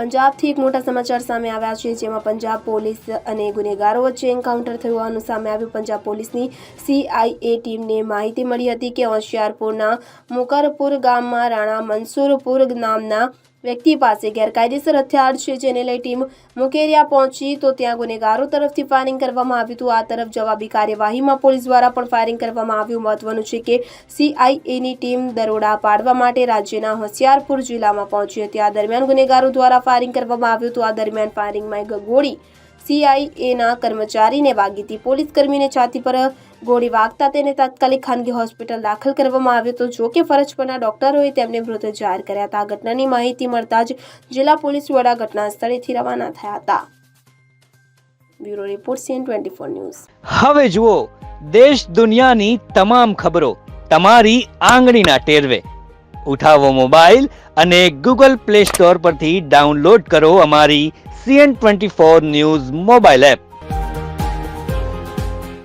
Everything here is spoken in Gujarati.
પંજાબથી એક મોટા સમાચાર સામે આવ્યા છે, જેમાં પંજાબ પોલીસ અને ગુનેગારો વચ્ચે એન્કાઉન્ટર થયું. હોવાનું સામે આવ્યું, પંજાબ પોલીસની સીઆઈએ ટીમને માહિતી મળી હતી કે હોશિયારપુરના મુકરપુર ગામમાં રાણા મનસુરપુર નામના વ્યક્તિ પાસે ગેરકાયદેસર હથિયાર છે જેને લઈ ટીમ મુકેરિયા પહોંચી તો ત્યાં ગુનેગારો તરફથી ફાયરિંગ કરવામાં આવ્યું હતું. આ તરફ જવાબી કાર્યવાહીમાં પોલીસ દ્વારા પણ ફાયરિંગ કરવામાં આવ્યું. મહત્વનું છે કે સીઆઈએની ટીમ દરોડા પાડવા માટે રાજ્યના હોશિયારપુર જિલ્લામાં પહોંચી હતી. આ દરમિયાન ગુનેગારો દ્વારા ફાયરિંગ કરવામાં આવ્યું હતું. આ દરમિયાન ફાયરિંગમાં એક ગોળી સીઆઈએના કર્મચારીને વાગી હતી. પોલીસ કર્મીને છાતી પર ગોળી વાગતા તેને તાત્કાલિક ખાનગી હોસ્પિટલ દાખલ કરવામાં આવ્યો હતો જો કે ફરજ પરના ડોક્ટરોએ તેમને મૃત જાહેર કર્યા હતા. ઘટનાની માહિતી મળતા જ જિલ્લા પોલીસ વડા ઘટના સ્થળેથી રવાના થયા હતા. Bureau report CN twenty four news. હવે જુઓ, દેશ દુનિયાની તમામ ખબરો તમારી આંગળીના ટેરવે. ઉઠાવો મોબાઈલ અને ગૂગલ પ્લે સ્ટોર પરથી ડાઉનલોડ કરો અમારી CN twenty four news mobile app.